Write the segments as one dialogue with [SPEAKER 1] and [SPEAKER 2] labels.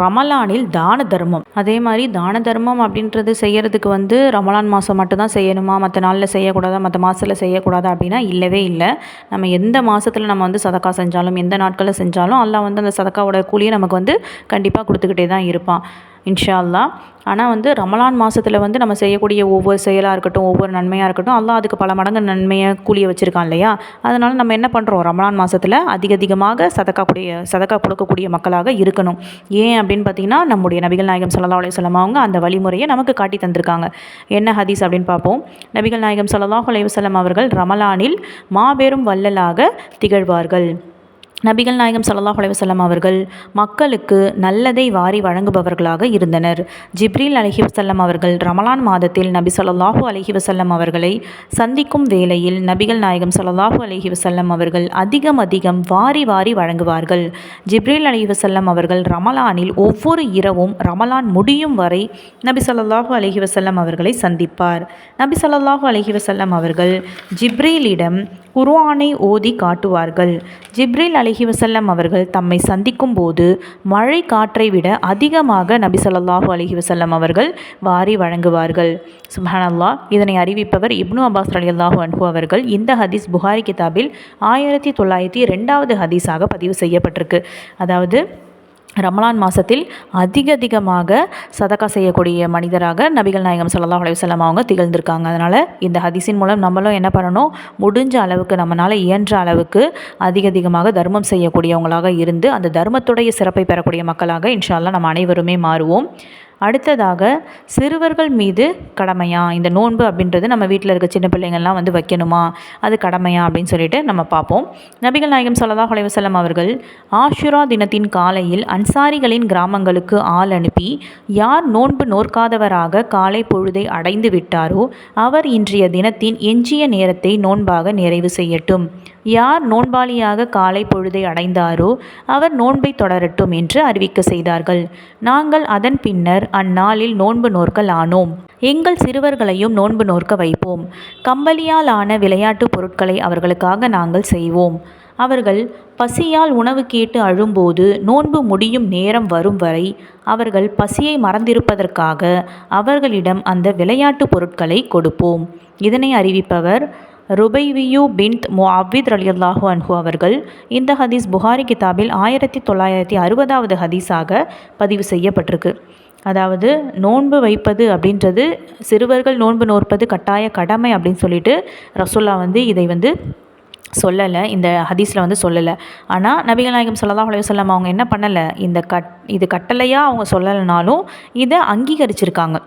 [SPEAKER 1] ரமலானில் தான தர்மம். அதே மாதிரி தான தர்மம் அப்படின்றது செய்யறதுக்கு வந்து ரமலான் மாதம் மட்டும்தான் செய்யணுமா? மற்ற நாளில் செய்யக்கூடாதா? மற்ற மாதத்தில் செய்யக்கூடாதா அப்படின்னா இல்லவே இல்லை. நம்ம எந்த மாதத்துல நம்ம வந்து சதக்கா செஞ்சாலும் எந்த நாட்களில் செஞ்சாலும் அல்லாஹ் வந்து அந்த சதக்காவோட கூலியை நமக்கு வந்து கண்டிப்பாக கொடுத்துக்கிட்டே தான் இருப்பான். இன்ஷா ஆனால் வந்து ரமலான் மாதத்தில் வந்து நம்ம செய்யக்கூடிய ஒவ்வொரு செயலாக இருக்கட்டும் ஒவ்வொரு நன்மையாக இருக்கட்டும் அல்லாஹ் அதுக்கு பல மடங்கு நன்மையை கூலியை வச்சுருக்கான் இல்லையா? அதனால் நம்ம என்ன பண்ணுறோம் ரமலான் மாதத்தில் அதிக அதிகமாக சதக்கா கூடிய சதக்கா கொடுக்கக்கூடிய மக்களாக இருக்கணும். ஏன் அப்படின்னு பார்த்தீங்கன்னா நம்முடைய நபிகள் நாயகம் சல்லா அலைஹி அவங்க அந்த வழிமுறையை நமக்கு காட்டி தந்திருக்காங்க. என்ன ஹதீஸ் அப்படின்னு பார்ப்போம் நபிகள் நாயகம் சல்லாஹ் அலைஹி அவர்கள் ரமலானில் மாபெரும் வள்ளலாக திகழ்வார்கள். நபிகள் நாயகம் சல்லாஹ் அலைவசல்லாம் அவர்கள் மக்களுக்கு நல்லதை வாரி வழங்குபவர்களாக இருந்தனர். ஜிப்ரீல் அலஹி வசல்லம் அவர்கள் ரமலான் மாதத்தில் நபி ஸல்லல்லாஹு அலஹி வசல்லம் அவர்களை சந்திக்கும் வேளையில் நபிகள் நாயகம் ஸல்லல்லாஹு அலஹி வசல்லம் அவர்கள் அதிகம் அதிகம் வாரி வாரி வழங்குவார்கள். ஜிப்ரீல் அலஹி வசல்லம் அவர்கள் ரமலானில் ஒவ்வொரு இரவும் ரமலான் முடியும் வரை நபி ஸல்லல்லாஹு அலஹி வசல்லம் அவர்களை சந்திப்பார். நபி ஸல்லல்லாஹு அலஹி வசல்லம் அவர்கள் ஜிப்ரீலிடம் குர்ஆனை ஓதி காட்டுவார்கள். ஜிப்ரீல் அலஹி வசல்லம் அவர்கள் தம்மை சந்திக்கும் போது மழை காற்றை விட அதிகமாக நபி ஸல்லல்லாஹு அலஹி வசல்லம் அவர்கள் வாரி வழங்குவார்கள். சுஹானல்லா இதனை அறிவிப்பவர் இப்னு அப்பாஸ் ரலியல்லாஹு அன்ஹு அவர்கள். இந்த ஹதீஸ் புகாரி கிதாபில் ஆயிரத்தி தொள்ளாயிரத்தி ரெண்டாவது ஹதீஸாக பதிவு செய்யப்பட்டிருக்கு. அதாவது ரமலான் மாதத்தில் அதிக அதிகமாக சதக்கா செய்யக்கூடிய மனிதராக நபிகள் நாயகம் ஸல்லல்லாஹு அலைஹி அவங்க திகழ்ந்திருக்காங்க. அதனால் இந்த ஹதிசின் மூலம் நம்மளும் என்ன பண்ணணும்? முடிஞ்ச அளவுக்கு நம்மளால் இயன்ற அளவுக்கு அதிக அதிகமாக தர்மம் செய்யக்கூடியவங்களாக இருந்து அந்த தர்மத்துடைய சிறப்பை பெறக்கூடிய மக்களாக இன்ஷால்லாம் நம்ம அனைவருமே மாறுவோம். அடுத்ததாக சிறுவர்கள் மீது கடமையா? இந்த நோன்பு அப்படின்றது நம்ம வீட்டில் இருக்க சின்ன பிள்ளைங்கள்லாம் வந்து வைக்கணுமா? அது கடமையா அப்படின்னு சொல்லிட்டு நம்ம பார்ப்போம். நபிகள் நாயகம் சொல்லதா அலைஹி அவர்கள் ஆஷுரா தினத்தின் காலையில் அன்சாரிகளின் கிராமங்களுக்கு ஆள் அனுப்பி யார் நோன்பு நோற்காதவராக காலை பொழுதை அடைந்து விட்டாரோ அவர் இன்றைய தினத்தின் எஞ்சிய நேரத்தை நோன்பாக நிறைவு செய்யட்டும். யார் நோன்பாளியாக காலை பொழுதை அடைந்தாரோ அவர் நோன்பை தொடரட்டும் என்று அறிவிக்க செய்தார்கள். நாங்கள் அதன் பின்னர் அந்நாளில் நோன்பு நோற்கள் ஆனோம். எங்கள் சிறுவர்களையும் நோன்பு நோற்க வைப்போம். கம்பளியால் ஆன விளையாட்டுப் பொருட்களை அவர்களுக்காக நாங்கள் செய்வோம். அவர்கள் பசியால் உணவு கேட்டு அழும்போது நோன்பு முடியும் நேரம் வரும் வரை அவர்கள் பசியை மறந்திருப்பதற்காக அவர்களிடம் அந்த விளையாட்டுப் பொருட்களை கொடுப்போம். இதனை அறிவிப்பவர் ருபைவியூ பின்த் முஅவ்வித் ரலியல்லாஹு அன்ஹு அவர்கள் இந்த ஹதீஸ் புகாரி கிதாபில் ஆயிரத்தி தொள்ளாயிரத்தி அறுபதாவது ஹதீஸாக பதிவு செய்யப்பட்டிருக்கு. அதாவது நோன்பு வைப்பது அப்படின்றது சிறுவர்கள் நோன்பு நோற்பது கட்டாய கடமை அப்படின்னு சொல்லிட்டு ரசோல்லா வந்து இதை வந்து சொல்லலை இந்த ஹதீஸில் வந்து சொல்லலை. ஆனால் நபிகள் நாயகம் ஸல்லல்லாஹு அலைஹி அவங்க என்ன பண்ணலை? இந்த கட் இது கட்டளையாக அவங்க சொல்லலைனாலும் இதை அங்கீகரிச்சிருக்காங்க.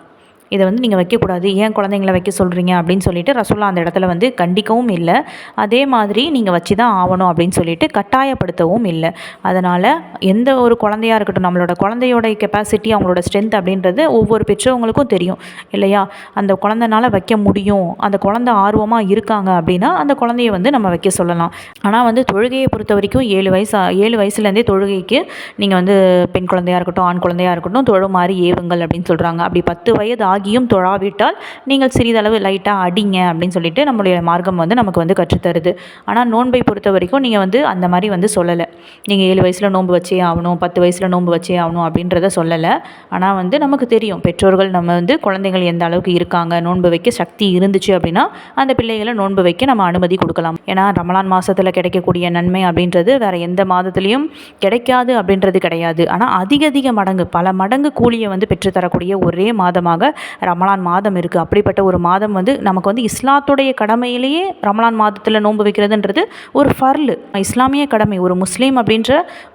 [SPEAKER 1] இதை வந்து நீங்கள் வைக்கக்கூடாது. ஏன் குழந்தைங்கள வைக்க சொல்கிறீங்க அப்படின்னு சொல்லிட்டு ரசோல்லா அந்த இடத்துல வந்து கண்டிக்கவும் இல்லை. அதே மாதிரி நீங்கள் வச்சு தான் ஆகணும் அப்படின்னு சொல்லிட்டு கட்டாயப்படுத்தவும் இல்லை. அதனால் எந்த ஒரு குழந்தையாக இருக்கட்டும் நம்மளோட குழந்தையோட கெப்பாசிட்டி அவங்களோட ஸ்ட்ரென்த் அப்படின்றது ஒவ்வொரு பெற்றவங்களுக்கும் தெரியும். இல்லையா? அந்த குழந்தைனால வைக்க முடியும். அந்த குழந்தை ஆர்வமாக இருக்காங்க அப்படின்னா அந்த குழந்தைய வந்து நம்ம வைக்க சொல்லலாம். ஆனால் வந்து தொழுகையை பொறுத்த வரைக்கும் ஏழு வயசு ஏழு வயசுலேருந்தே தொழுகைக்கு நீங்கள் வந்து பெண் குழந்தையாக இருக்கட்டும் ஆண் குழந்தையாக இருக்கட்டும் தொழுமாறி ஏவுங்கள் அப்படின்னு சொல்கிறாங்க அப்படி பத்து வயது ஆகியும் தொழாவிட்டால் நீங்கள் சிறிதளவு லைட்டாக அடிங்க அப்படின்னு சொல்லிட்டு நம்மளுடைய மார்க்கம் வந்து நமக்கு வந்து கற்றுத்தருது. ஆனால் நோன்பை பொறுத்த வரைக்கும் நீங்கள் வந்து அந்த மாதிரி வந்து சொல்லலை. நீங்கள் ஏழு வயசில் நோன்பு வச்சே ஆகணும் பத்து வயசில் நோன்பு வச்சே ஆகணும் அப்படின்றத சொல்லலை. ஆனால் வந்து நமக்கு தெரியும் பெற்றோர்கள் நம்ம வந்து குழந்தைகள் எந்த அளவுக்கு இருக்காங்க நோன்பு வைக்க சக்தி இருந்துச்சு அப்படின்னா அந்த பிள்ளைகளை நோன்பு வைக்க நம்ம அனுமதி கொடுக்கலாம். ஏன்னா ரமலான் மாதத்தில் கிடைக்கக்கூடிய நன்மை அப்படின்றது வேறு எந்த மாதத்துலேயும் கிடைக்காது அப்படின்றது கிடையாது. ஆனால் அதிக அதிக மடங்கு பல மடங்கு கூலியை வந்து பெற்றுத்தரக்கூடிய ஒரே மாதமாக ரமலான் மாதம் இருக்குது அப்படிப்பட்ட ஒரு மாதம் வந்து நமக்கு வந்து இஸ்லாத்துடைய கடமையிலேயே ரமலான் மாதத்தில் நோன்பு வைக்கிறதுன்றது ஒரு ஃபர்லு இஸ்லாமிய கடமை. ஒரு முஸ்லீம் அப்படின்ற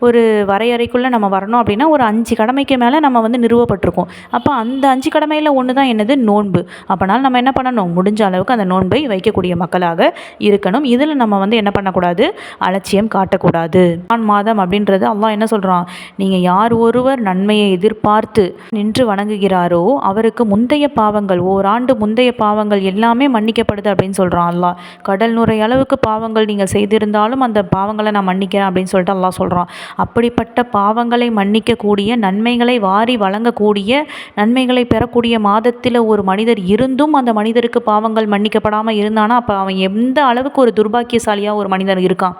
[SPEAKER 1] ஒரு வரையறைக்குள்ளே நம்ம வரணும் அப்படின்னா ஒரு அஞ்சு கடமைக்கு மேலே நம்ம வந்து நிறுவப்பட்டிருக்கோம். அப்போ அந்த அஞ்சு கடமையில் ஒன்று தான் என்னது? நோன்பு. அப்போனால நம்ம என்ன பண்ணணும்? முடிஞ்ச அளவுக்கு அந்த நோன்பை வைக்கக்கூடிய மக்களாக இருக்கணும். இதில் நம்ம வந்து என்ன பண்ணக்கூடாது? அலட்சியம் காட்டக்கூடாது. ரமலான் மாதம் அப்படின்றது அல்லாஹ் என்ன சொல்கிறான் நீங்கள் யார் ஒருவர் நன்மையை எதிர்பார்த்து நின்று வணங்குகிறாரோ அவருக்கு முந்தைய பாவங்கள் ஓராண்டு முந்தைய பாவங்கள் எல்லாமே மன்னிக்கப்படுது அப்படின்னு சொல்கிறான் அல்லாஹ். கடல் நுரை அளவுக்கு பாவங்கள் நீங்கள் செய்திருந்தாலும் அந்த பாவங்களை நான் மன்னிக்கிறேன் அப்படின்னு சொல்லிட்டு அல்லாஹ் சொல்கிறான் அப்படிப்பட்ட பாவங்களை மன்னிக்கக்கூடிய நன்மைகளை வாரி வழங்கக்கூடிய நன்மைகளை பெறக்கூடிய மாதத்தில் ஒரு மனிதர் இருந்தும் அந்த மனிதருக்கு பாவங்கள் மன்னிக்கப்படாமல் இருந்தானா அப்போ அவன் எந்த அளவுக்கு ஒரு துர்பாக்கியசாலியாக ஒரு மனிதன் இருக்கான்?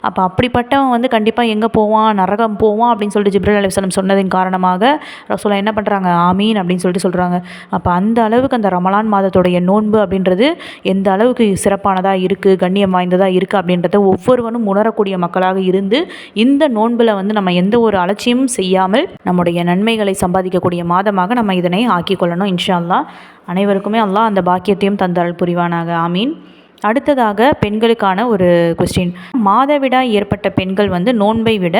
[SPEAKER 1] அப்போ அப்படிப்பட்டவன் வந்து கண்டிப்பாக எங்கே போவான்? நரகம் போவான் அப்படின்னு சொல்லிட்டு ஜிப்ரல் அலிஸ்லம் சொன்னதின் காரணமாக ரசோலா என்ன பண்ணுறாங்க ஆமீன் அப்படின்னு சொல்லிட்டு சொல்கிறாங்க அப்போ அந்த அளவுக்கு அந்த ரமலான் மாதத்துடைய நோன்பு அப்படின்றது எந்த அளவுக்கு சிறப்பானதாக இருக்குது கண்ணியம் வாய்ந்ததாக இருக்குது அப்படின்றத ஒவ்வொருவனும் உணரக்கூடிய மக்களாக இருந்து இந்த நோன்பில் வந்து நம்ம எந்த ஒரு அலட்சியமும் செய்யாமல் நம்முடைய நன்மைகளை சம்பாதிக்கக்கூடிய மாதமாக நம்ம இதனை ஆக்கிக்கொள்ளணும் இன்ஷா அல்லா அனைவருக்குமே அல்லாஹ் அந்த பாக்கியத்தையும் தந்தாள் புரிவானாக. ஆமீன். அடுத்ததாக பெண்களுக்கான ஒரு கொஸ்டின் மாதவிடாய் ஏற்பட்ட பெண்கள் வந்து நோன்பை விட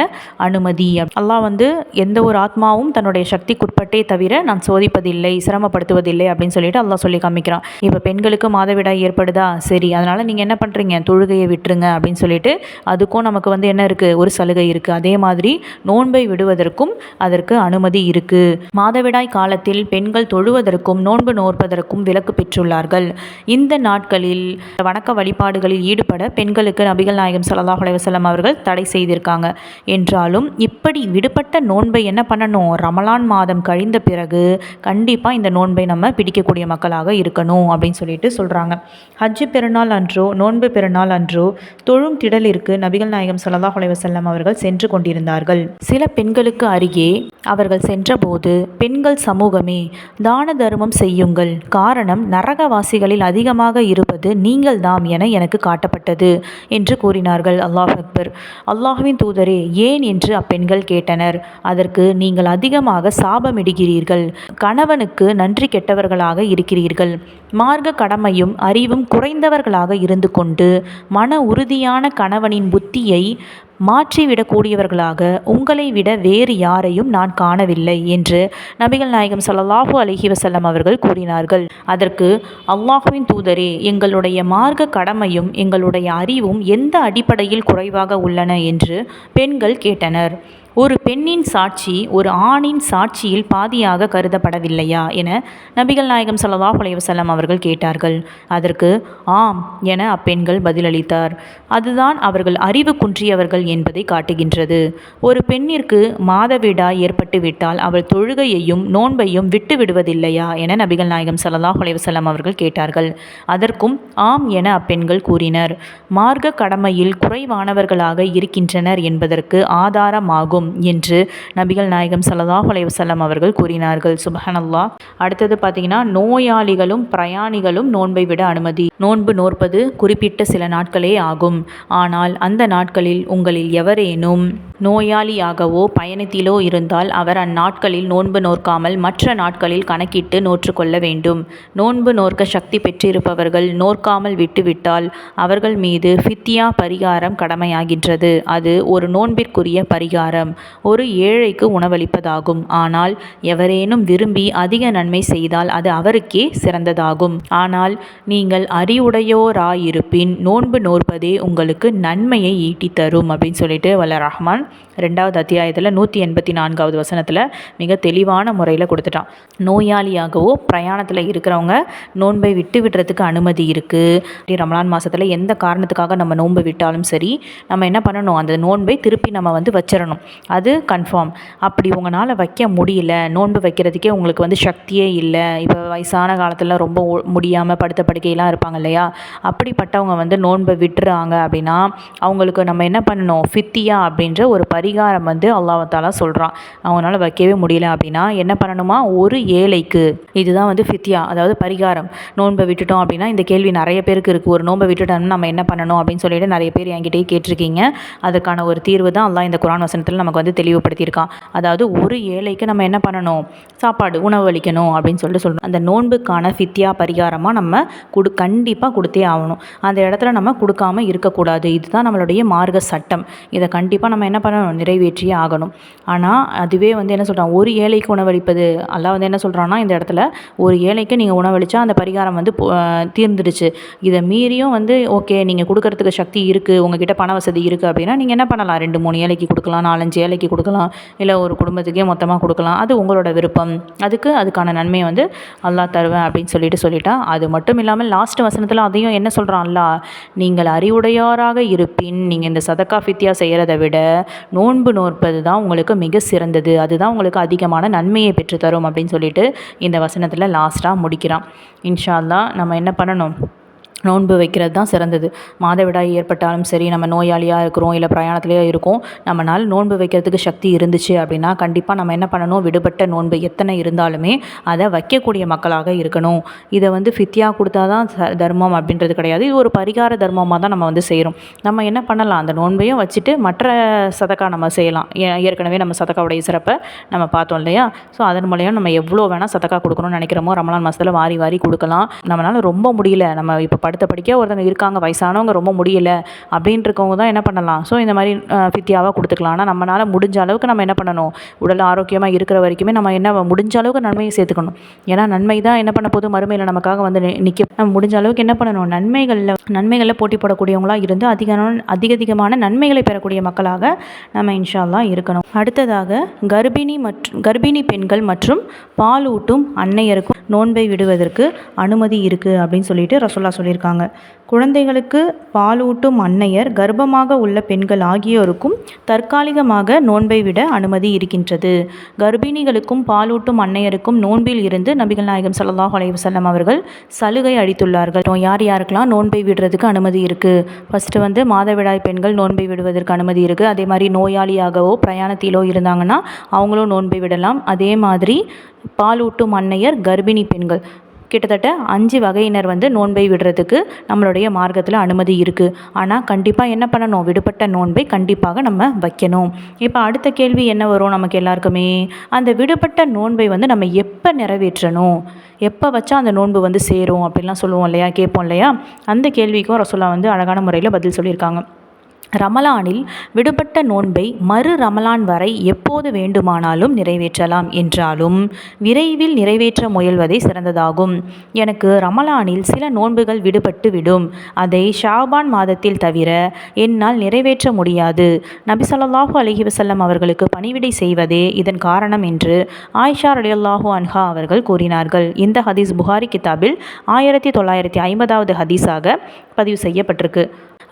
[SPEAKER 1] அனுமதி. அல்லாஹ் வந்து எந்த ஒரு ஆத்மாவும் தன்னுடைய சக்திக்குட்பட்டே தவிர நான் சோதிப்பதில்லை சிரமப்படுத்துவதில்லை அப்படின்னு சொல்லிட்டு அல்லாஹ் சொல்லி காமிக்கிறான். இப்போ பெண்களுக்கு மாதவிடாய் ஏற்படுதா? சரி அதனால் நீங்கள் என்ன பண்ணுறீங்க தொழுகையை விட்டுருங்க அப்படின்னு சொல்லிட்டு அதுக்கும் நமக்கு வந்து என்ன இருக்குது ஒரு சலுகை இருக்குது அதே மாதிரி நோன்பை விடுவதற்கும் அதற்கு அனுமதி இருக்குது மாதவிடாய் காலத்தில் பெண்கள் தொழுவதற்கும் நோன்பு நோற்பதற்கும் விலக்கு பெற்றுள்ளார்கள். இந்த நாட்களில் வணக்க வழிபாடுகளில் ஈடுபட பெண்களுக்கு நபிகள் நாயகம் சல்லாஹ் அலைஹி அவர்கள் தடை செய்திருக்காங்க. என்றாலும் இப்படி விடுபட்ட நோன்பை என்ன பண்ணணும்? ரமலான் மாதம் கழிந்த பிறகு கண்டிப்பாக இந்த நோன்பை நம்ம பிடிக்கக்கூடிய மக்களாக இருக்கணும் அப்படின்னு சொல்லிட்டு சொல்கிறாங்க ஹஜ்ஜு பெருநாள் அன்றோ நோன்பு பெருநாள் அன்றோ தொழும் திடலிற்கு நபிகள் நாயகம் சல்லாஹ் அலைவசல்லம் அவர்கள் சென்று கொண்டிருந்தார்கள். சில பெண்களுக்கு அருகே அவர்கள் சென்றபோது பெண்கள் சமூகமே தான தர்மம் செய்யுங்கள். காரணம் நரகவாசிகளில் அதிகமாக இருப்பது நீங்கள் தாம் என எனக்கு காட்டப்பட்டது என்று கூறினார்கள் அல்லாஹ் அக்பர். அல்லாஹுவின் தூதரே ஏன் என்று அப்பெண்கள் கேட்டனர். அதற்கு நீங்கள் அதிகமாக சாபமிடுகிறீர்கள். கணவனுக்கு நன்றி கெட்டவர்களாக இருக்கிறீர்கள். மார்க்க கடமையும் அறிவும் குறைந்தவர்களாக இருந்து கொண்டு மன உறுதியான கணவனின் புத்தியை மாற்றிவிடக்கூடியவர்களாக உங்களை விட வேறு யாரையும் நான் காணவில்லை என்று நபிகள் நாயகம் சல்லாஹூ அலஹி வசல்லம் அவர்கள் கூறினார்கள். அதற்கு அல்லாஹுவின் தூதரே எங்களுடைய மார்க்க கடமையும் எங்களுடைய அறிவும் எந்த அடிப்படையில் குறைவாக உள்ளன? என்று பெண்கள் கேட்டனர். ஒரு பெண்ணின் சாட்சி ஒரு ஆணின் சாட்சியில் பாதியாக கருதப்படவில்லையா என நபிகள் நாயகம் சல்லாஹ் அலைஹி அவர்கள் கேட்டார்கள். அதற்கு ஆம் என அப்பெண்கள் பதிலளித்தார். அதுதான் அவர்கள் அறிவு குன்றியவர்கள் என்பதை காட்டுகின்றது. ஒரு பெண்ணிற்கு மாதவிடா ஏற்பட்டுவிட்டால் அவள் தொழுகையையும் நோன்பையும் விட்டு விடுவதில்லையா என நபிகள் நாயகம் சல்லாஹ் அலைஹி அவர்கள் கேட்டார்கள். அதற்கும் ஆம் என அப்பெண்கள் கூறினர். மார்க்க கடமையில் குறைவானவர்களாக இருக்கின்றனர் என்பதற்கு ஆதாரமாகும் என்று நபிகள் நாயகம் சல்லாஹ் அலைவசல்லம் அவர்கள் கூறினார்கள். சுபஹனல்லா அடுத்தது பார்த்தீங்கன்னா நோயாளிகளும் பிரயாணிகளும் நோன்பை விட அனுமதி. நோன்பு நோற்பது குறிப்பிட்ட சில நாட்களே ஆகும். ஆனால் அந்த நாட்களில் உங்களில் எவரேனும் நோயாளியாகவோ பயணத்திலோ இருந்தால் அவர் அந்நாட்களில் நோன்பு நோற்காமல் மற்ற நாட்களில் கணக்கிட்டு நோற்றுக்கொள்ள வேண்டும். நோன்பு நோற்க சக்தி பெற்றிருப்பவர்கள் நோற்காமல் விட்டுவிட்டால் அவர்கள் மீது ஃபித்தியா பரிகாரம் கடமையாகின்றது. அது ஒரு நோன்பிற்குரிய பரிகாரம். ஒரு ஏழைக்கு உணவளிப்பதாகும். ஆனால் எவரேனும் விரும்பி அதிக நன்மை செய்தால் அது அவருக்கே சிறந்ததாகும். ஆனால் நீங்கள் அறிவுடையோராயிருப்பின் நோன்பு நோற்பதே உங்களுக்கு நன்மையை ஈட்டித்தரும் அப்படின்னு சொல்லிட்டு வல்ல ரஹ்மான் ரெண்டாவது அத்தியாயத்தில் நூற்றி எண்பத்தி நான்காவது வசனத்தில் மிக தெளிவான முறையில் கொடுத்துட்டான். நோயாளியாகவோ பிரயாணத்தில் இருக்கிறவங்க நோன்பை விட்டு விடுறதுக்கு அனுமதி இருக்குது ரமலான் மாதத்தில் எந்த காரணத்துக்காக நம்ம நோன்பை விட்டாலும் சரி நம்ம என்ன பண்ணணும்? அந்த நோன்பை திருப்பி நம்ம வந்து வச்சிடணும். அது கன்ஃபார்ம் அப்படி உங்களால் வைக்க முடியல நோன்பு வைக்கிறதுக்கே உங்களுக்கு வந்து சக்தியே இல்லை இப்போ வயசான காலத்தில் ரொம்ப முடியாமல் படுத்த படுக்கையெல்லாம் இருப்பாங்க இல்லையா? அப்படிப்பட்டவங்க வந்து நோன்பை விட்டுறாங்க அப்படின்னா அவங்களுக்கு நம்ம என்ன பண்ணணும்? ஃபித்தியா அப்படின்ற ஒரு ஒரு பரிகாரம் வந்து அல்லாவத்தாலா சொல்கிறான் அவங்களால வைக்கவே முடியல அப்படின்னா என்ன பண்ணணுமா? ஒரு ஏழைக்கு. இதுதான் வந்து ஃபித்தியா அதாவது பரிகாரம். நோன்பை விட்டுட்டோம் அப்படின்னா இந்த கேள்வி நிறைய பேருக்கு இருக்குது ஒரு நோன்பை விட்டுட்டோம்னா நம்ம என்ன பண்ணணும் அப்படின்னு சொல்லிட்டு நிறைய பேர் என்கிட்டயே கேட்டிருக்கீங்க. அதுக்கான ஒரு தீர்வு தான் அல்லாஹ் இந்த குரான் வசனத்தில் நமக்கு வந்து தெளிவுபடுத்தியிருக்கான். அதாவது ஒரு ஏழைக்கு நம்ம என்ன பண்ணணும்? சாப்பாடு உணவு அளிக்கணும் அப்படின்னு சொல்லிட்டு சொல்லணும் அந்த நோன்புக்கான ஃபித்யா பரிகாரமாக நம்ம கொடு கண்டிப்பாக கொடுத்தே ஆகணும். அந்த இடத்துல நம்ம கொடுக்காம இருக்கக்கூடாது. இதுதான் நம்மளுடைய மார்க்க சட்டம். இதை கண்டிப்பாக நம்ம என்ன பண்ணணும் நிறைவேற்றியே ஆகணும். ஆனால் அதுவே வந்து என்ன சொல்கிறான் ஒரு ஏழைக்கு உணவளிப்பது அல்லா வந்து என்ன சொல்கிறான்னா இந்த இடத்துல ஒரு ஏழைக்கு நீங்கள் உணவளித்தா அந்த பரிகாரம் வந்து தீர்ந்துடுச்சு. இதை மீறியும் வந்து ஓகே நீங்கள் கொடுக்கறதுக்கு சக்தி இருக்குது உங்ககிட்ட பண வசதி இருக்குது அப்படின்னா நீங்கள் என்ன பண்ணலாம்? ரெண்டு மூணு ஏழைக்கு கொடுக்கலாம் நாலஞ்சு ஏழைக்கு கொடுக்கலாம் இல்லை ஒரு குடும்பத்துக்கே மொத்தமாக கொடுக்கலாம். அது உங்களோட விருப்பம். அதுக்கு அதுக்கான நன்மையை வந்து அல்லா தருவேன் அப்படின்னு சொல்லிட்டு சொல்லிட்டான் அது மட்டும் இல்லாமல் லாஸ்ட் வசனத்தில் அதையும் என்ன சொல்கிறான் அல்லாஹ் நீங்கள் அறிவுடையோராக இருப்பின் நீங்கள் இந்த சதக்கா ஃபித்யா செய்கிறத விட நோன்பு நோற்பது தான் உங்களுக்கு மிக சிறந்தது. அதுதான் உங்களுக்கு அதிகமான நன்மையை பெற்றுத்தரும் அப்படின்னு சொல்லிட்டு இந்த வசனத்தில் லாஸ்ட்டாக முடிக்கிறான். இன்ஷா நம்ம என்ன பண்ணணும்? நோன்பு வைக்கிறது தான் சிறந்தது. மாதவிடாய் ஏற்பட்டாலும் சரி நம்ம நோயாளியாக இருக்கிறோம் இல்லை பிரயாணத்திலேயே இருக்கோம் நம்மளால் நோன்பு வைக்கிறதுக்கு சக்தி இருந்துச்சு அப்படின்னா கண்டிப்பாக நம்ம என்ன பண்ணணும்? விடுபட்ட நோன்பு எத்தனை இருந்தாலுமே அதை வைக்கக்கூடிய மக்களாக இருக்கணும். இதை வந்து ஃபித்தியாக கொடுத்தா தான் ச- தர்மம் அப்படின்றது கிடையாது. இது ஒரு பரிகார தர்மமாக தான் நம்ம வந்து செய்கிறோம் நம்ம என்ன பண்ணலாம்? அந்த நோன்பையும் வச்சுட்டு மற்ற சதக்கா நம்ம செய்யலாம். ஏ- ஏற்கனவே நம்ம சதக்காவுடைய சிறப்பை நம்ம பார்த்தோம் இல்லையா? ஸோ அதன் மூலியம் நம்ம எவ்வளோ வேணால் சதக்கா கொடுக்கணும்னு நினைக்கிறோமோ ரமலான் மாதத்தில் வாரி வாரி கொடுக்கலாம். நம்மளால் ரொம்ப முடியல. நம்ம இப்போ படுத்த படிக்க ஒருத்தவங்க இருக்காங்க வயசானவங்க ரொம்ப முடியல அப்படின்றவங்க தான் என்ன பண்ணலாம். ஸோ இந்த மாதிரி ஃபித்தியாவாக கொடுத்துக்கலாம். ஆனால் நம்மளால் முடிஞ்ச அளவுக்கு நம்ம என்ன பண்ணணும்? உடல் ஆரோக்கியமாக இருக்கிற வரைக்குமே நம்ம என்ன முடிஞ்ச அளவுக்கு நன்மையை சேர்த்துக்கணும். ஏன்னா நன்மை தான் என்ன பண்ண போது மறுமையில் நமக்காக வந்து நிற்க நம்ம முடிஞ்ச அளவுக்கு என்ன பண்ணணும்? நன்மைகளில் நன்மைகளில் போட்டி போடக்கூடியவங்களாக இருந்து அதிக அதிக அதிகமான நன்மைகளை பெறக்கூடிய மக்களாக நம்ம இன்ஷால்லாம் இருக்கணும். அடுத்ததாக கர்ப்பிணி மற்றும் கர்ப்பிணி பெண்கள் மற்றும் பாலூட்டும் அன்னையருக்கும் நோன்பை விடுவதற்கு அனுமதி இருக்குது அப்படின்னு சொல்லிட்டு ரசோல்லா சொல்லியிருக்காங்க. குழந்தைகளுக்கு பாலூட்டும் அன்னையர் கர்ப்பமாக உள்ள பெண்கள் ஆகியோருக்கும் தற்காலிகமாக நோன்பை விட அனுமதி இருக்கின்றது. கர்ப்பிணிகளுக்கும் பாலூட்டும் அன்னையருக்கும் நோன்பில் இருந்து நபிகள் நாயகம் சல்லாஹ் அலைவசல்லம் அவர்கள் சலுகை அளித்துள்ளார்கள். யார் யாருக்கெல்லாம் நோன்பை விடுறதுக்கு அனுமதி இருக்குது ஃபஸ்ட்டு வந்து மாதவிடாய் பெண்கள் நோன்பை விடுவதற்கு அனுமதி இருக்குது அதே மாதிரி நோயாளியாகவோ பிரயாணத்திலோ இருந்தாங்கன்னா அவங்களும் நோன்பை விடலாம். அதே மாதிரி பாலூட்டும் அன்னையர் கர்ப்பிணி பெண்கள். கிட்டத்தட்ட அஞ்சு வகையினர் வந்து நோன்பை விடுறதுக்கு நம்மளுடைய மார்க்கத்தில் அனுமதி இருக்குது ஆனால் கண்டிப்பாக என்ன பண்ணணும்? விடுபட்ட நோன்பை கண்டிப்பாக நம்ம வைக்கணும். இப்போ அடுத்த கேள்வி என்ன வரும் நமக்கு எல்லாருக்குமே? அந்த விடுபட்ட நோன்பை வந்து நம்ம எப்போ நிறைவேற்றணும்? எப்போ வச்சா அந்த நோன்பு வந்து சேரும் அப்படின்லாம் சொல்லுவோம் இல்லையா? கேட்போம் இல்லையா? அந்த கேள்விக்கும் ரசோல்லா வந்து அழகான முறையில் பதில் சொல்லியிருக்காங்க. ரமலானில் விடுபட்ட நோன்பை மறு ரமலான் வரை எப்போது வேண்டுமானாலும் நிறைவேற்றலாம் என்றாலும் விரைவில் நிறைவேற்ற முயல்வதே சிறந்ததாகும். எனக்கு ரமலானில் சில நோன்புகள் விடுபட்டு விடும் அதை ஷாபான் மாதத்தில் தவிர என்னால் நிறைவேற்ற முடியாது. நபி சொல்லாஹு அலஹி வசல்லம் அவர்களுக்கு பணிவிடை செய்வதே இதன் காரணம் என்று ஆயிஷா ரலியல்லாஹு அன்ஹா அவர்கள் கூறினார்கள். இந்த ஹதீஸ் புகாரி கிதாபில் ஆயிரத்தி தொள்ளாயிரத்தி ஐம்பதாவது ஹதீஸாக பதிவு செய்யப்பட்டிருக்கு.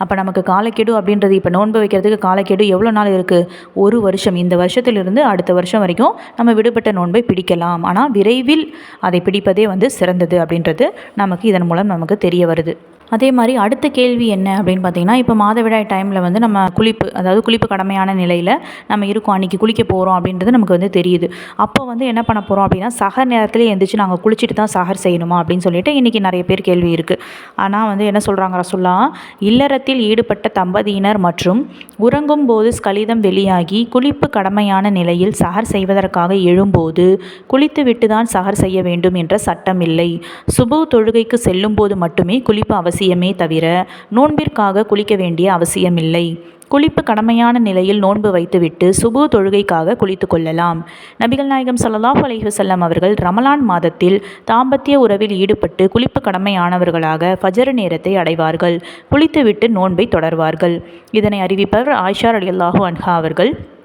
[SPEAKER 1] அப்போ நமக்கு காலக்கெடு அப்படின்றது இப்போ நோன்பு வைக்கிறதுக்கு காலக்கெடு எவ்வளோ நாள் இருக்குது ஒரு வருஷம். இந்த வருஷத்திலிருந்து அடுத்த வருஷம் வரைக்கும் நம்ம விடுபட்ட நோன்பை பிடிக்கலாம். ஆனால் விரைவில் அதை பிடிப்பதே வந்து சிறந்தது அப்படின்றது நமக்கு இதன் மூலம் நமக்கு தெரிய வருது. அதே மாதிரி அடுத்த கேள்வி என்ன அப்படின்னு பார்த்தீங்கன்னா இப்போ மாதவிடாய் டைமில் வந்து நம்ம குளிப்பு அதாவது குளிப்பு கடமையான நிலையில் நம்ம இருக்கோம் அன்றைக்கி குளிக்க போகிறோம் அப்படின்றது நமக்கு வந்து தெரியுது. அப்போ வந்து என்ன பண்ண போகிறோம் அப்படின்னா சகர் நேரத்தில் எழுந்திரிச்சு நாங்கள் குளிச்சுட்டு தான் சகர் செய்யணுமா அப்படின்னு சொல்லிட்டு இன்றைக்கி நிறைய பேர் கேள்வி இருக்குது ஆனால் வந்து என்ன சொல்கிறாங்க ரசுல்லா? இல்லறத்தில் ஈடுபட்ட தம்பதியினர் மற்றும் உறங்கும் போது ஸ்கலிதம் வெளியாகி குளிப்பு கடமையான நிலையில் சகர் செய்வதற்காக எழும்போது குளித்துவிட்டு தான் சகர் செய்ய வேண்டும் என்ற சட்டம் இல்லை சுபு தொழுகைக்கு செல்லும் போது மட்டுமே குளிப்பு அவசியம் தவிர நோன்பிற்காக குளிக்க வேண்டிய அவசியமில்லை. குளிப்பு கடமையான நிலையில் நோன்பு வைத்துவிட்டு சுபு தொழுகைக்காக குளித்து கொள்ளலாம். நபிகள் நாயகம் சல்லாஹ் அலைஹுசல்லம் அவர்கள் ரமலான் மாதத்தில் தாம்பத்திய உறவில் ஈடுபட்டு குளிப்பு கடமையானவர்களாக ஃபஜர் நேரத்தை அடைவார்கள். குளித்துவிட்டு நோன்பை தொடர்வார்கள். இதனை அறிவிப்பவர் ஆயிஷார் அலி அல்லாஹூ அன்ஹா அவர்கள்.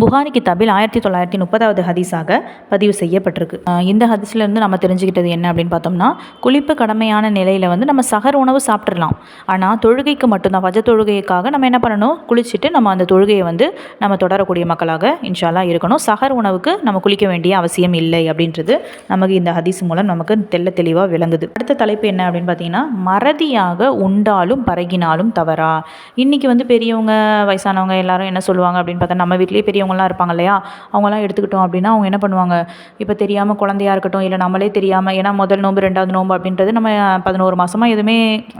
[SPEAKER 1] புகாரி கிதாபில் ஆயிரத்தி தொள்ளாயிரத்தி முப்பதாவது ஹதீஸாக பதிவு செய்யப்பட்டிருக்கு. இந்த ஹதீஸ்லேருந்து நம்ம தெரிஞ்சுக்கிட்டது என்ன அப்படின்னு பார்த்தோம்னா குளிப்பு கடமையான நிலையில் வந்து நம்ம சகர் உணவு சாப்பிட்றலாம் ஆனால் தொழுகைக்கு மட்டும்தான் வஜ தொழுகைக்காக நம்ம என்ன பண்ணணும்? குளிச்சுட்டு நம்ம அந்த தொழுகையை வந்து நம்ம தொடரக்கூடிய மக்களாக இன்ஷால்லா இருக்கணும். சகர் உணவுக்கு நம்ம குளிக்க வேண்டிய அவசியம் இல்லை அப்படின்றது நமக்கு இந்த ஹதீஸ் மூலம் நமக்கு தெள்ள தெளிவாக விளங்குது. அடுத்த தலைப்பு என்ன அப்படின்னு பார்த்தீங்கன்னா மறதியாக உண்டாலும் பரகினாலும் தவறா. இன்றைக்கி வந்து பெரியவங்க வயசானவங்க எல்லாரும் என்ன சொல்லுவாங்க அப்படின்னு பார்த்தா நம்ம வீட்லேயே பெரியவங்க பெரியவங்களாம் இருப்பாங்க இல்லையா? அவங்களாம் எடுத்துக்கிட்டோம் அப்படின்னா அவங்க என்ன பண்ணுவாங்க? இப்போ தெரியாமல் குழந்தையா இருக்கட்டும் இல்லை நம்மளே தெரியாமல் ஏன்னா முதல் நோன்பு ரெண்டாவது நோன்பு அப்படின்றது நம்ம பதினோரு மாதமாக எதுவுமே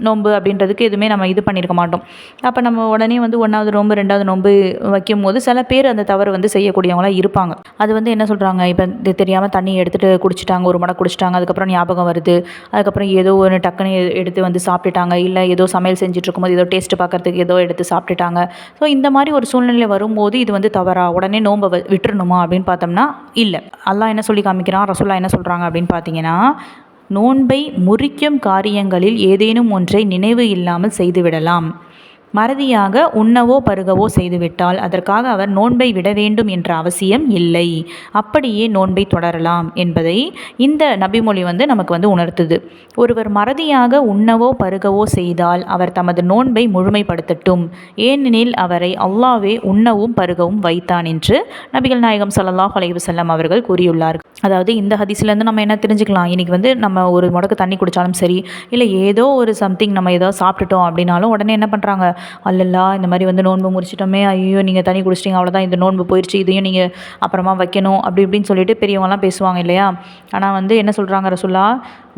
[SPEAKER 1] நோன்பு அப்படின்றதுக்கு எதுவுமே நம்ம இது பண்ணியிருக்க மாட்டோம். அப்போ நம்ம உடனே வந்து ஒன்றாவது நோன்பு ரெண்டாவது நோன்பு வைக்கும் போது சில பேர் அந்த தவறு வந்து செய்யக்கூடியவங்களாம் இருப்பாங்க. அது வந்து என்ன சொல்கிறாங்க இப்போ இது தெரியாமல் தண்ணி எடுத்துகிட்டு குடிச்சிட்டாங்க ஒரு மடம் குடிச்சிட்டாங்க அதுக்கப்புறம் ஞாபகம் வருது. அதுக்கப்புறம் ஏதோ ஒரு டக்குன்னு எடுத்து வந்து சாப்பிட்டுட்டாங்க இல்லை ஏதோ சமையல் செஞ்சுட்டு இருக்கும்போது ஏதோ டேஸ்ட் பார்க்கறதுக்கு ஏதோ எடுத்து சாப்பிட்டுட்டாங்க. ஸோ இந்த மாதிரி ஒரு சூழ்நிலை வரும்போது இது வந்து தவறா உடனே நோன்பை விட்டுறணுமா அப்படின்னு பார்த்தோம்னா இல்லை. அல்லாஹ் என்ன சொல்லி காமிக்கிறான்? ரசூல்லா என்ன சொல்கிறாங்க அப்படின்னு பார்த்தீங்கன்னா நோன்பை முறிக்கும் காரியங்களில் ஏதேனும் ஒன்றை நினைவு இல்லாமல் செய்துவிடலாம். மறதியாக உண்ணவோ பருகவோ செய்துவிட்டால் அதற்காக அவர் நோன்பை விட வேண்டும் என்ற அவசியம் இல்லை. அப்படியே நோன்பை தொடரலாம் என்பதை இந்த நபிமொழி வந்து நமக்கு வந்து உணர்த்துது. ஒருவர் மறதியாக உண்ணவோ பருகவோ செய்தால் அவர் தமது நோன்பை முழுமைப்படுத்தட்டும். ஏனெனில் அவரை அல்லாவே உண்ணவும் பருகவும் வைத்தான் என்று நபிகள் நாயகம் சல்லாஹ் அலைவசல்லம் அவர்கள் கூறியுள்ளார் அதாவது இந்த ஹதிசிலேருந்து நம்ம என்ன தெரிஞ்சுக்கலாம்? இன்றைக்கி வந்து நம்ம ஒரு முடக்கு தண்ணி குடித்தாலும் சரி இல்லை ஏதோ ஒரு சம்திங் நம்ம ஏதோ சாப்பிட்டுட்டோம் அப்படின்னாலும் உடனே என்ன பண்ணுறாங்க அல்லல்லா இந்த மாதிரி வந்து நோன்பு முடிச்சிட்டோமே ஐயோ நீங்கள் தண்ணி குடிச்சிட்டிங்க அவ்வளோதான் இந்த நோன்பு போயிடுச்சு இதையும் நீங்கள் அப்புறமா வைக்கணும் அப்படி இப்படின்னு சொல்லிட்டு பெரியவங்களாம் பேசுவாங்க இல்லையா? ஆனால் வந்து என்ன சொல்கிறாங்க ரசுல்லா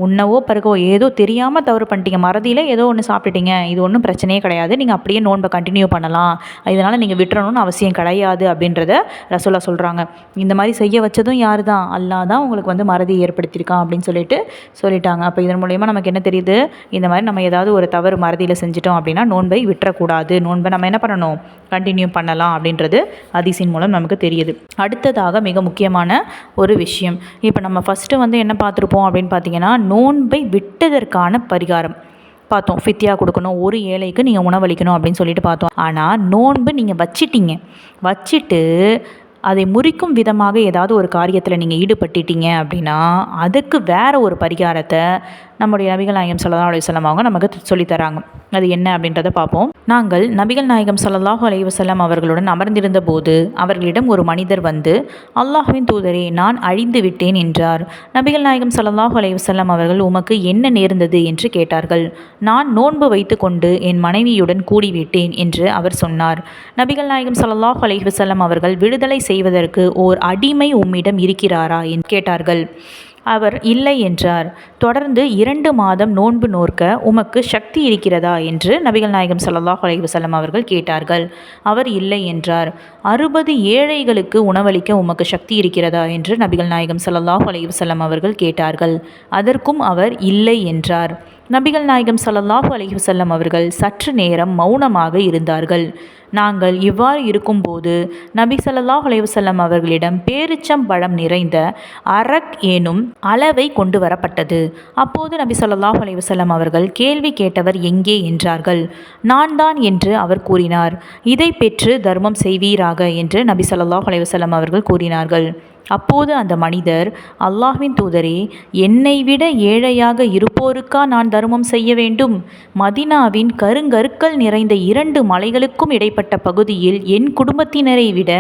[SPEAKER 1] உண்ணவோ பருகவோ ஏதோ தெரியாமல் தவறு பண்ணிட்டீங்க. மறதியில் ஏதோ ஒன்று சாப்பிட்டுட்டீங்க. இது ஒன்றும் பிரச்சனையே கிடையாது. நீங்கள் அப்படியே நோன்பை கண்டினியூ பண்ணலாம். இதனால் நீங்கள் விட்டுறணும்னு அவசியம் கிடையாது அப்படின்றத ரசூலா சொல்கிறாங்க இந்த மாதிரி செய்ய வச்சதும் யார் தான் அல்லா தான் உங்களுக்கு வந்து மறதி ஏற்படுத்தியிருக்கான் அப்படின்னு சொல்லிட்டு சொல்லிட்டாங்க. அப்போ இதன் மூலயமா நமக்கு என்ன தெரியுது? இந்த மாதிரி நம்ம ஏதாவது ஒரு தவறு மறதியில் செஞ்சிட்டோம் அப்படின்னா நோன்பை விட்டுறக்கூடாது. நோன்பை நம்ம என்ன பண்ணணும்? கண்டினியூ பண்ணலாம் அப்படின்றது ஹதீஸின் மூலம் நமக்கு தெரியுது. அடுத்ததாக மிக முக்கியமான ஒரு விஷயம். இப்போ நம்ம ஃபஸ்ட்டு வந்து என்ன பார்த்துருப்போம் அப்படின்னு பார்த்தீங்கன்னா நோன்பை விட்டதற்கான பரிகாரம். பார்த்தோம் ஃபித்தியா கொடுக்கணும் ஒரு ஏழைக்கு நீங்கள் உணவளிக்கணும் அப்படின்னு சொல்லிட்டு பார்த்தோம். ஆனால் நோன்பு நீங்கள் வச்சிட்டீங்க. வச்சுட்டு அதை முறிக்கும் விதமாக ஏதாவது ஒரு காரியத்தில் நீங்கள் ஈடுபட்டுட்டீங்க அப்படின்னா அதுக்கு வேறு ஒரு பரிகாரத்தை நம்முடைய நபிகள் நாயகம் ஸல்லல்லாஹு அலுவலம் அவங்க நமக்கு சொல்லித்தராங்க. அது என்ன அப்படின்றத பார்ப்போம். நாங்கள் நபிகள் நாயகம் ஸல்லல்லாஹு அலைஹி அவர்களுடன் அமர்ந்திருந்த போது அவர்களிடம் ஒரு மனிதர் வந்து அல்லாஹ்வின் தூதரே நான் அழிந்து விட்டேன் என்றார். நபிகள் நாயகம் ஸல்லல்லாஹு அலைஹி அவர்கள் உமக்கு என்ன நேர்ந்தது? என்று கேட்டார்கள். நான் நோன்பு வைத்துக்கொண்டு என் மனைவியுடன் கூடிவிட்டேன் என்று அவர் சொன்னார். நபிகள் நாயகம் ஸல்லல்லாஹு அலைவசல்லம் அவர்கள் விடுதலை செய்வதற்கு ஓர் அடிமை உம்மிடம் இருக்கிறாரா? என்று கேட்டார்கள். அவர் இல்லை என்றார். தொடர்ந்து இரண்டு மாதம் நோன்பு நோர்க்க உமக்கு சக்தி இருக்கிறதா? என்று நபிகள் நாயகம் சல்லாஹ் அலைவசல்லம் அவர்கள் கேட்டார்கள். அவர் இல்லை என்றார். அறுபது ஏழைகளுக்கு உணவளிக்க உமக்கு சக்தி இருக்கிறதா? என்று நபிகள் நாயகம் சல்லாஹ் அலைவசல்லம் அவர்கள் கேட்டார்கள். அதற்கும் அவர் இல்லை என்றார். நபிகள் நாயகம் ஸல்லல்லாஹு அலிஹசல்லம் அவர்கள் சற்று நேரம் மௌனமாக இருந்தார்கள். நாங்கள் இவ்வாறு இருக்கும்போது நபி சல்லாஹ் அலைவசல்லம் அவர்களிடம் பேரிச்சம் பழம் நிறைந்த அரக் எனும் அளவை கொண்டு வரப்பட்டது. அப்போது நபி சொல்லாஹ் அலைவசல்லம் அவர்கள் கேள்வி கேட்டவர் எங்கே என்றார்கள். நான் தான் என்று அவர் கூறினார். இதை பெற்று தர்மம் செய்வீராக என்று நபி சொல்லாஹ் அலைவசல்லம் அவர்கள் கூறினார்கள். அப்போது அந்த மனிதர் அல்லாஹ்வின் தூதரே என்னை விட ஏழையாக இருப்போருக்கா நான் தர்மம் செய்ய வேண்டும்? மதினாவின் கருங்கற்கள் நிறைந்த இரண்டு மலைகளுக்கும் இடைப்பட்ட பகுதியில் என் குடும்பத்தினரை விட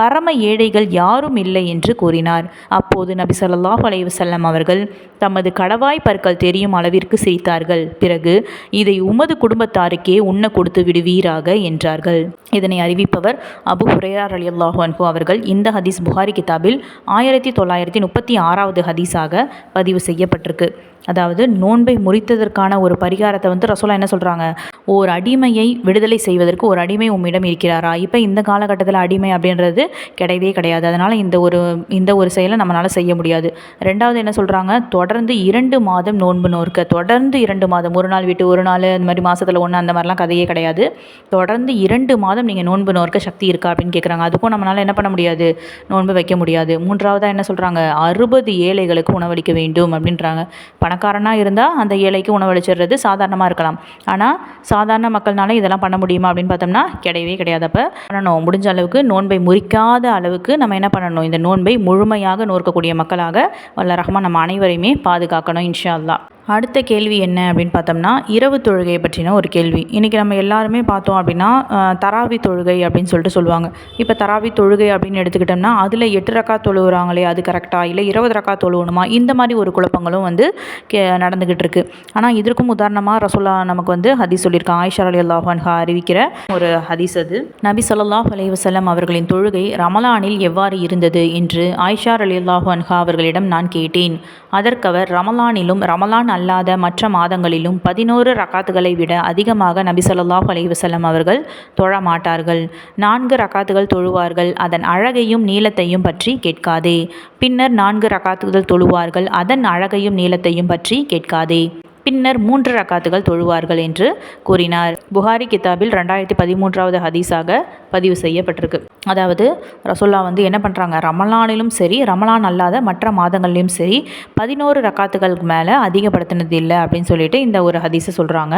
[SPEAKER 1] பரம ஏழைகள் யாரும் இல்லை என்று கூறினார். அப்போது நபி சொல்லாஹ் அலைவசல்லம் அவர்கள் தமது கடவாய் பற்கள் தெரியும் அளவிற்கு சிரித்தார்கள். பிறகு இதை உமது குடும்பத்தாருக்கே உண்ண கொடுத்து விடுவீராக என்றார்கள். இதனை அறிவிப்பவர் அபு ஹுரேரா ரலியல்லாஹு அன்பு அவர்கள். இந்த ஹதீஸ் புகாரி கிதாபில் ஆயிரத்தி தொள்ளாயிரத்தி முப்பத்தி ஆறாவது ஹதீஸாக பதிவு செய்யப்பட்டிருக்கு. அதாவது நோன்பை முறித்ததற்கான ஒரு பரிகாரத்தை வந்து ரசோலா என்ன சொல்கிறாங்க ஓர் அடிமையை விடுதலை செய்வதற்கு ஒரு அடிமை உம்மிடம் இருக்கிறாரா? இப்போ இந்த காலகட்டத்தில் அடிமை அப்படின்றது கிடையவே கிடையாது. அதனால் இந்த ஒரு இந்த ஒரு செயலை நம்மளால் செய்ய முடியாது. ரெண்டாவது என்ன சொல்கிறாங்க தொடர்ந்து இரண்டு மாதம் நோன்பு நோர்க்க. தொடர்ந்து இரண்டு மாதம். ஒரு நாள் விட்டு ஒரு நாள் அந்த மாதிரி மாதத்தில் ஒன்று அந்த மாதிரிலாம் கதையே கிடையாது. தொடர்ந்து இரண்டு மாதம் நீங்கள் நோன்பு நோர்க்க சக்தி இருக்கா அப்படின்னு கேட்குறாங்க அதுக்கும் நம்மளால் என்ன பண்ண முடியாது? நோன்பு வைக்க முடியாது. மூன்றாவதாக என்ன சொல்கிறாங்க அறுபது ஏழைகளுக்கு உணவளிக்க வேண்டும் அப்படின்றாங்க. பணக்காரனாக இருந்தால் அந்த ஏழைக்கு உணவளிச்சிடுறது சாதாரணமாக இருக்கலாம். ஆனால் சாதாரண மக்கள்னால இதெல்லாம் பண்ண முடியுமா அப்படின்னு பார்த்தோம்னா கிடையவே கிடையாது. அப்போ பண்ணணும். முடிஞ்ச அளவுக்கு நோன்பை முறிக்காத அளவுக்கு நம்ம என்ன பண்ணணும்? இந்த நோன்பை முழுமையாக நோக்கக்கூடிய மக்களாக வல்ல ரஹ்மான் நம்ம அனைவரையுமே பாதுகாக்கணும் இன்ஷா அல்லா அடுத்த கேள்வி என்ன அப்படின்னு பார்த்தோம்னா இரவு தொழுகையை பற்றின ஒரு கேள்வி. இன்றைக்கி நம்ம எல்லாருமே பார்த்தோம் அப்படின்னா தராவி தொழுகை அப்படின்னு சொல்லிட்டு சொல்லுவாங்க. இப்போ தராவி தொழுகை அப்படின்னு எடுத்துக்கிட்டோம்னா அதில் எட்டு ரக்கா தொழுகிறாங்களே அது கரெக்டாக இல்லை இருபது ரக்கா தொழுவணுமா? இந்த மாதிரி ஒரு குழப்பங்களும் வந்து கே நடந்துக்கிட்டு இருக்கு. ஆனால் இதற்கும் உதாரணமாக ரசோல்லா நமக்கு வந்து ஹதீஸ் சொல்லியிருக்காங்க. ஆயிஷா அலி அல்லாஹன்ஹா அறிவிக்கிற ஒரு ஹதீஸ் அது. நபி சொல்லாஹ் அலைஹி வஸல்லம் அவர்களின் தொழுகை ரமலானில் எவ்வாறு இருந்தது என்று ஆயிஷா அலி அல்லாஹன்ஹா அவர்களிடம் நான் கேட்டேன். அதற்கவர் ரமலானிலும் ரமலான் அல்லாத மற்ற மாதங்களிலும் பதினோரு ரக்காத்துகளை விட அதிகமாக நபி சொல்லாஹ் அலைஹி அவர்கள் தொழ மாட்டார்கள் நான்கு ரக்காத்துகள் தொழுவார்கள். அதன் அழகையும் நீளத்தையும் பற்றி கேட்காதே. பின்னர் நான்கு ரக்காத்துகள் தொழுவார்கள். அதன் அழகையும் நீளத்தையும் பற்றி கேட்காதே. பின்னர் மூன்று ரக்காத்துகள் தொழுவார்கள் என்று கூறினார். புகாரி கிதாபில் ரெண்டாயிரத்தி பதிமூன்றாவது ஹதீஸாக பதிவு செய்யப்பட்டிருக்கு. அதாவது ரசோல்லா வந்து என்ன பண்ணுறாங்க ரமலானிலும் சரி ரமலான் அல்லாத மற்ற மாதங்கள்லையும் சரி பதினோரு ரக்காத்துகளுக்கு மேலே அதிகப்படுத்தினது இல்லை அப்படின்னு சொல்லிட்டு இந்த ஒரு ஹதீஸை சொல்கிறாங்க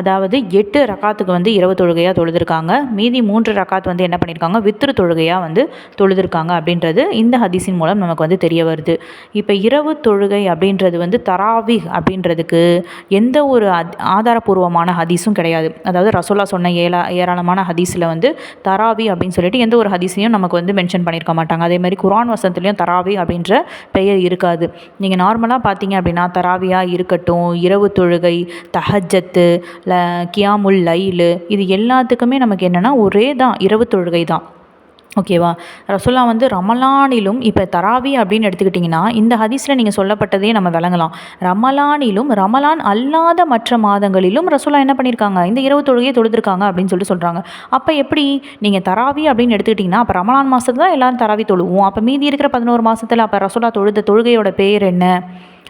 [SPEAKER 1] அதாவது எட்டு ரக்காத்துக்கு வந்து இரவு தொழுகையாக தொழுதுருக்காங்க. மீதி மூன்று ரக்காத் வந்து என்ன பண்ணியிருக்காங்க வித்திரு தொழுகையாக வந்து தொழுதுருக்காங்க அப்படின்றது இந்த ஹதீஸின் மூலம் நமக்கு வந்து தெரிய வருது. இப்போ இரவு தொழுகை அப்படின்றது வந்து தராவி அப்படின்றதுக்கு எந்த ஒரு ஆதாரபூர்வமான ஹதீஸும் கிடையாது. அதாவது ரசோல்லா சொன்ன ஏலா ஏராளமான ஹதீஸில் வந்து தராவி அப்படின்னு சொல்லிட்டு எந்த ஒரு ஹதீஸையும் நமக்கு வந்து மென்ஷன் பண்ணியிருக்க மாட்டாங்க. அதே மாதிரி குரான் வசனத்துலேயும் தராவி அப்படின்ற பெயர் இருக்காது. நீங்கள் நார்மலாக பார்த்தீங்க அப்படின்னா தராவியாக இருக்கட்டும் இரவு தொழுகை தஹஜத்து ல கியாமுல் லைலு இது எல்லாத்துக்குமே நமக்கு என்னென்னா ஒரே தான் இரவு தொழுகை தான். ஓகேவா? ரசுல்லா வந்து ரமலானிலும் இப்போ தராவி அப்படின்னு எடுத்துக்கிட்டிங்கன்னா இந்த ஹதீஸில் நீங்கள் சொல்லப்பட்டதே நம்ம விளங்கலாம். ரமலானிலும் ரமலான் அல்லாத மற்ற மாதங்களிலும் ரசுல்லா என்ன பண்ணியிருக்காங்க இந்த இரவு தொழுகையை தொழுதுருக்காங்க அப்படின்னு சொல்லிட்டு சொல்கிறாங்க அப்போ எப்படி? நீங்கள் தராவி அப்படின்னு எடுத்துக்கிட்டிங்கன்னா அப்போ ரமலான் மாதத்தில் தான் எல்லாரும் தராவி தொழுவோம். அப்போ மீதி இருக்கிற பதினோரு மாதத்தில் அப்போ ரசுல்லா தொழுத தொழுகையோட பேர் என்ன?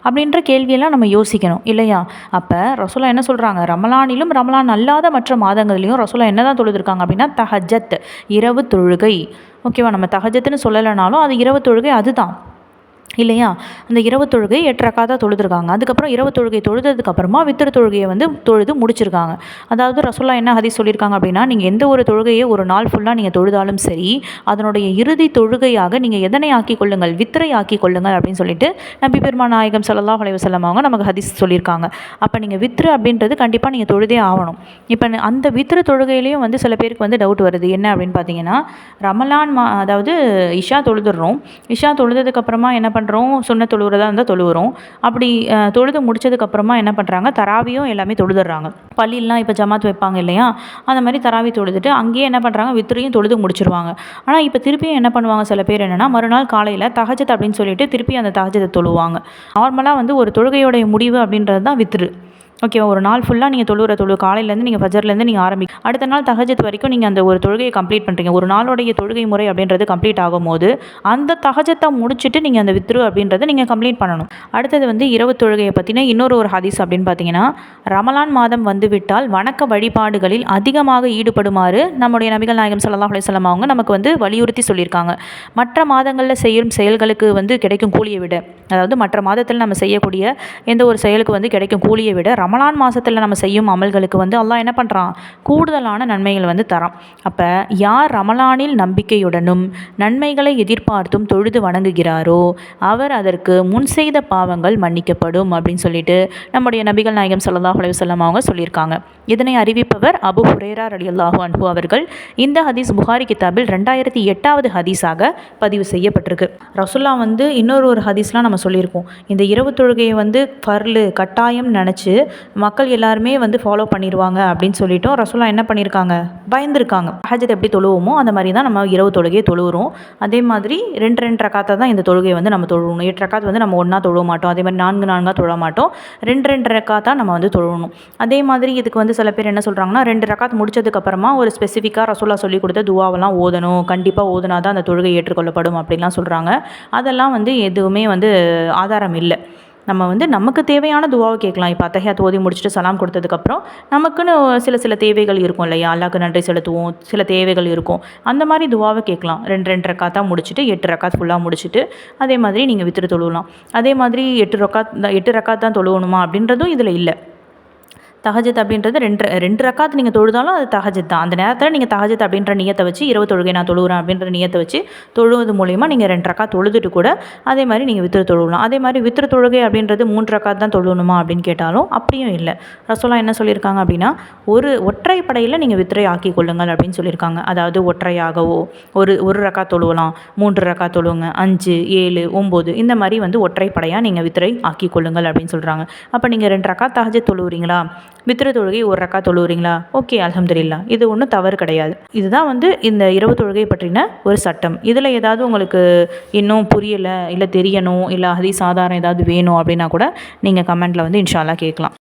[SPEAKER 1] அப்படின்ற கேள்வியெல்லாம் நம்ம யோசிக்கணும் இல்லையா? அப்போ ரசோலா என்ன சொல்கிறாங்க ரமலானிலும் ரமலான் அல்லாத மற்ற மாதங்கள்லேயும் ரசோலா என்ன தான் தொழுதுருக்காங்க அப்படின்னா தஹஜத் இரவு தொழுகை. ஓகேவா? நம்ம தஹஜத்துன்னு சொல்லலைனாலும் அது இரவு தொழுகை அதுதான். இல்லையா? அந்த இரவு தொழுகை எட்டு தான் தொழுதுருக்காங்க. அதுக்கப்புறம் இரவு தொழுகை தொழுததுக்கப்புறமா வித்திர வித்திரு தொழுகையை வந்து தொழுது முடிச்சிருக்காங்க. அதாவது ரசோல்லா என்ன ஹதீஸ் சொல்லியிருக்காங்க அப்படின்னா நீங்கள் எந்த ஒரு தொழுகையை ஒரு நாள் ஃபுல்லாக நீங்கள் தொழுதாலும் சரி அதனுடைய இறுதி தொழுகையாக நீங்கள் எதனை ஆக்கி கொள்ளுங்கள் வித்திரை ஆக்கி கொள்ளுங்கள் அப்படின்னு சொல்லிட்டு நம்பி பெருமா நாயகம் சல்லா அலைஹி செல்லமாக அவங்க நமக்கு ஹதீஸ் சொல்லியிருக்காங்க. அப்போ நீங்கள் வித்ரு அப்படின்றது கண்டிப்பாக நீங்கள் தொழுதே ஆகணும். இப்போ அந்த வித்ரு தொழுகையிலையும் வந்து சில பேருக்கு வந்து டவுட் வருது. என்ன அப்படின்னு பார்த்தீங்கன்னா ரமலான் மா அதாவது இஷா தொழுதுடுறோம் இஷா தொழுததுக்கப்புறமா என்ன பண்ணுறோம் பண்ணுறோம் சொன்ன தொழுகிறதா இருந்தால் தொழுவுறோம். அப்படி தொழுது முடிச்சதுக்கப்புறமா என்ன பண்ணுறாங்க தராவியும் எல்லாமே தொழுதுடுறாங்க பள்ளியெலாம் இப்போ ஜமாத் வைப்பாங்க இல்லையா? அந்த மாதிரி தராவி தொழுதுட்டு அங்கேயே என்ன பண்ணுறாங்க வித்திரையும் தொழுது முடிச்சிருவாங்க. ஆனால் இப்போ திருப்பியும் என்ன பண்ணுவாங்க சில பேர் என்னென்னா மறுநாள் காலையில் தகஜத் அப்படின்னு சொல்லிட்டு திருப்பி அந்த தகஜத்தை தொழுவாங்க. நார்மலாக வந்து ஒரு தொழுகையோடைய முடிவு அப்படின்றது தான் வித்ரு. ஓகேவா ஒரு நாள் ஃபுல்லாக நீங்கள் தொழுகிற தொழு காலையிலேருந்து நீங்கள் ஃபஜர்லேருந்து நீங்கள் ஆரம்பி அடுத்த நாள் தகஜத் வரைக்கும் நீங்கள் அந்த ஒரு தொழுகையை கம்ப்ளீட் பண்ணுறீங்க ஒரு நாளுடைய தொழுகை முறை அப்படின்றது கம்ப்ளீட் ஆகும்போது அந்த தகஜத்தை முடிச்சுட்டு நீங்கள் அந்த வித்ரு அப்படின்றத நீங்கள் கம்ப்ளீட் பண்ணணும். அடுத்தது வந்து இரவு தொழுகையை பற்றின இன்னொரு ஒரு ஹதீஸ் அப்படின்னு பார்த்தீங்கன்னா ரமலான் மாதம் வந்துவிட்டால் வணக்க வழிபாடுகளில் அதிகமாக ஈடுபடுமாறு நம்முடைய நபிகள் நாயகம் ஸல்லல்லாஹு அலையம் அவங்க நமக்கு வந்து வலியுறுத்தி சொல்லியிருக்காங்க. மற்ற மாதங்களில் செய்யும் செயல்களுக்கு வந்து கிடைக்கும் கூலியை விட அதாவது மற்ற மாதத்தில் நம்ம செய்யக்கூடிய எந்த ஒரு செயலுக்கு வந்து கிடைக்கும் கூலியை விட ரமலான் மாதத்தில் நம்ம செய்யும் அமல்களுக்கு வந்து அல்லாஹ் என்ன பண்ணுறான் கூடுதலான நன்மைகள் வந்து தரான். அப்போ யார் ரமலானில் நம்பிக்கையுடனும் நன்மைகளை எதிர்பார்த்தும் தொழுது வணங்குகிறாரோ அவர் அதற்கு முன் செய்த பாவங்கள் மன்னிக்கப்படும் அப்படின்னு சொல்லிட்டு நம்முடைய நபிகள் நாயகம் ஸல்லல்லாஹு அலைஹி அவங்க சொல்லியிருக்காங்க. இதனை அறிவிப்பவர் அபு ஹுரேரா அலி அல்லாஹூ அன்பு அவர்கள். இந்த ஹதீஸ் புகாரி கிதாபில் ரெண்டாயிரத்தி எட்டாவது ஹதீஸாக பதிவு செய்யப்பட்டிருக்கு. ரசுல்லா வந்து இன்னொரு ஒரு ஹதீஸ்லாம் நம்ம சொல்லியிருக்கோம். இந்த இரவு தொழுகையை வந்து ஃபர்லு கட்டாயம் நினச்சி மக்கள் எல்லாருமே வந்து ஃபாலோ பண்ணிடுவாங்க அப்படின்னு சொல்லிட்டோம். ரசுல்லா என்ன பண்ணியிருக்காங்க பயந்துருக்காங்க. ஹஜத் எப்படி தொழுவோமோ அந்த மாதிரி தான் நம்ம இரவு தொழுகையை தொழுகிறோம் அதே மாதிரி ரெண்டு ரெண்டு ரக்காத்தை தான் இந்த தொழுகையை வந்து நம்ம தொழுவணும். எட்டு ரக்காத் வந்து நம்ம ஒன்றா தொழுவ மாட்டோம். அதே மாதிரி நான்கு நான்காக தொழ மாட்டோம். ரெண்டு ரெண்டு ரக்காத்தா நம்ம வந்து தொழுவணும். அதே மாதிரி இதுக்கு வந்து சில பேர் என்ன சொல்கிறாங்கன்னா ரெண்டு ரக்காத் முடிச்சதுக்கப்புறமா ஒரு ஸ்பெசிஃபிக்காக ரசோல்லா சொல்லி கொடுத்த துவாவெல்லாம் ஓதணும். கண்டிப்பாக ஓதுனா தான் அந்த தொழுகை ஏற்றுக்கொள்ளப்படும் அப்படின்லாம் சொல்கிறாங்க அதெல்லாம் வந்து எதுவுமே வந்து ஆதாரம் இல்லை. நம்ம வந்து நமக்கு தேவையான துவாவை கேட்கலாம். இப்போ அத்தகைய தோதி முடிச்சுட்டு சலாம் கொடுத்ததுக்கப்புறம் நமக்குன்னு சில சில தேவைகள் இருக்கும் இல்லையா? அல்லாக்கு நன்றி செலுத்துவோம். சில தேவைகள் இருக்கும். அந்த மாதிரி துவாவை கேட்கலாம். ரெண்டு ரெண்டு ரக்காத்தா முடிச்சுட்டு எட்டு ரக்காத் ஃபுல்லாக முடிச்சுட்டு அதே மாதிரி நீங்கள் வித்துட்டு தொழுவலாம். அதே மாதிரி எட்டு ரக்காத் எட்டு ரக்காத் தான் தொழுவணுமா அப்படின்றதும் இதில் இல்லை. தஹஜத் அப்படின்றது ரெண்டு ரெண்டு ரக்காத்து நீங்கள் தொழுதாலும் அது தஹஜத் தான். அந்த நேரத்தில் நீங்கள் தஹஜத் அப்படின்ற நியத்தை வச்சு இரவு தொழுகை நான் தொழுகிறேன் அப்படின்ற நியத்தை வச்சு தொழுவது மூலிமா நீங்கள் ரெண்டு ரக்கா தொழுதுட்டு கூட அதே மாதிரி நீங்கள் வித்திர தொழுவலாம். அதே மாதிரி வித்திர தொழுகை அப்படின்றது மூன்று ரக்காத் தான் தொழுணுமா அப்படின்னு கேட்டாலும் அப்படியும் இல்லை. ரசோலா என்ன சொல்லியிருக்காங்க அப்படின்னா ஒரு ஒற்றை படையில் நீங்கள் வித்திரை ஆக்கி கொள்ளுங்கள் அப்படின்னு சொல்லியிருக்காங்க. அதாவது ஒற்றையாகவோ ஒரு ஒரு ரக்கா தொழுவலாம் மூன்று ரக்கா தொழுவுங்க அஞ்சு ஏழு ஒம்பது இந்த மாதிரி வந்து ஒற்றை படையாக நீங்கள் வித்திரை ஆக்கி கொள்ளுங்கள் அப்படின்னு சொல்கிறாங்க அப்போ நீங்கள் ரெண்டு ரக்கா தகஜ தொழுவுறீங்களா? வித்திர தொழுகை ஒரு ரக்கா தொழுவுறீங்களா? ஓகே அலமதுல்லா இது ஒன்றும் தவறு கிடையாது. இதுதான் வந்து இந்த இரவு தொழுகை பற்றின ஒரு சட்டம். இதில் ஏதாவது உங்களுக்கு இன்னும் புரியலை இல்லை தெரியணும் இல்லை ஹதீஸ் சாதாரணம் ஏதாவது வேணும் அப்படின்னா கூட நீங்கள் கமெண்ட்டில் வந்து இன்ஷால்லா கேட்கலாம்.